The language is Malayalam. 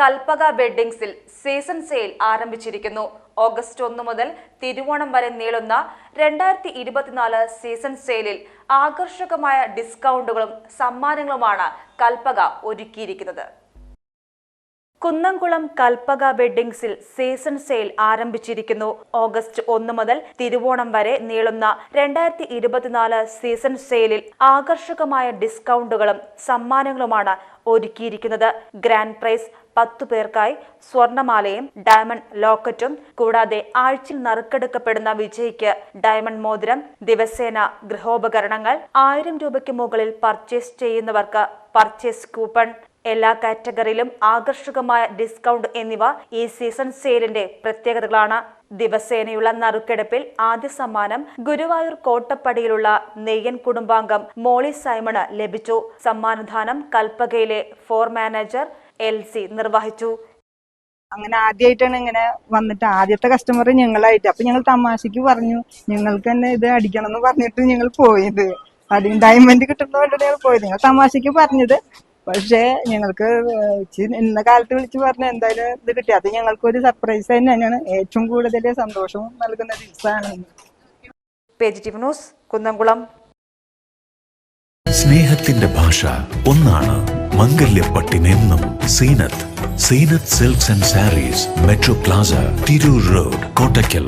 കൽപ്പക വെഡ്ഡിംഗ്സിൽ സീസൺ സെയിൽ ആരംഭിച്ചിരിക്കുന്നു. ഓഗസ്റ്റ് ഒന്ന് മുതൽ തിരുവോണം വരെ നീളുന്ന രണ്ടായിരത്തി ഇരുപത്തിനാല് സീസൺ സെയിലിൽ ആകർഷകമായ ഡിസ്കൗണ്ടുകളും സമ്മാനങ്ങളുമാണ് കൽപ്പക ഒരുക്കിയിരിക്കുന്നത്. കുന്നംകുളം കൽപ്പക വെഡ്ഡിംഗ്സിൽ സീസൺ സെയിൽ ആരംഭിച്ചിരിക്കുന്നു. ഓഗസ്റ്റ് ഒന്ന് മുതൽ തിരുവോണം വരെ നീളുന്ന രണ്ടായിരത്തി ഇരുപത്തിനാല് സീസൺ സെയിലിൽ ആകർഷകമായ ഡിസ്കൗണ്ടുകളും സമ്മാനങ്ങളുമാണ് ഒരുക്കിയിരിക്കുന്നത്. ഗ്രാൻഡ് പ്രൈസ് പത്തു പേർക്കായി സ്വർണമാലയും ഡയമണ്ട് ലോക്കറ്റും കൂടാതെ ആഴ്ചയിൽ നറുക്കെടുക്കപ്പെടുന്ന വിജയിക്ക് ഡയമണ്ട് മോതിരം ദിവസേന ഗൃഹോപകരണങ്ങൾ ആയിരം രൂപയ്ക്ക് മുകളിൽ പർച്ചേസ് ചെയ്യുന്നവർക്ക് പർച്ചേസ് കൂപ്പൺ എല്ലാ കാറ്റഗറിയിലും ആകർഷകമായ ഡിസ്കൗണ്ട് എന്നിവ ഈ സീസൺ സെയിലിന്റെ പ്രത്യേകതകളാണ്. ദിവസേനയുള്ള നറുക്കെടുപ്പിൽ ആദ്യ സമ്മാനം ഗുരുവായൂർ കോട്ടപ്പടിയിലുള്ള നെയ്യൻ കുടുംബാംഗം മോളി സൈമണ് ലഭിച്ചു. സമ്മാനദാനം കൽപ്പകയിലെ ഫോർ മാനേജർ എൽ സി നിർവഹിച്ചു. അങ്ങനെ ആദ്യമായിട്ടാണ് ഇങ്ങനെ വന്നിട്ട് ആദ്യത്തെ കസ്റ്റമർ ഞങ്ങളായിട്ട്. അപ്പൊ ഞങ്ങൾ തമാശക്ക് പറഞ്ഞു ഞങ്ങൾക്ക് തന്നെ ഇത് അടിക്കണം എന്ന് പറഞ്ഞിട്ട് ഞങ്ങൾ പോയത്. അതിന് ഡയമണ്ട് കിട്ടുന്നതുകൊണ്ട് ഞങ്ങൾ പോയത്. ഞങ്ങൾ തമാശക്ക് പറഞ്ഞത് പക്ഷേ ഞങ്ങൾക്ക് ഇന്ന കാലത്ത് വിളിച്ച് പറഞ്ഞ എന്തായാലും ഇത് കിട്ടി. അത് ഞങ്ങൾക്ക് ഒരു സർപ്രൈസ് തന്നെയാണ് ഏറ്റവും കൂടുതൽ സന്തോഷവും നൽകുന്ന ദിവസമാണ് ന്യൂസ് കുന്നംകുളം. സ്നേഹത്തിന്റെ ഭാഷ ഒന്നാണ് മംഗല്യപ്പട്ടിനെന്നും Seenath. Seenath silks and sarees metro plaza Tirur road Kottakkal.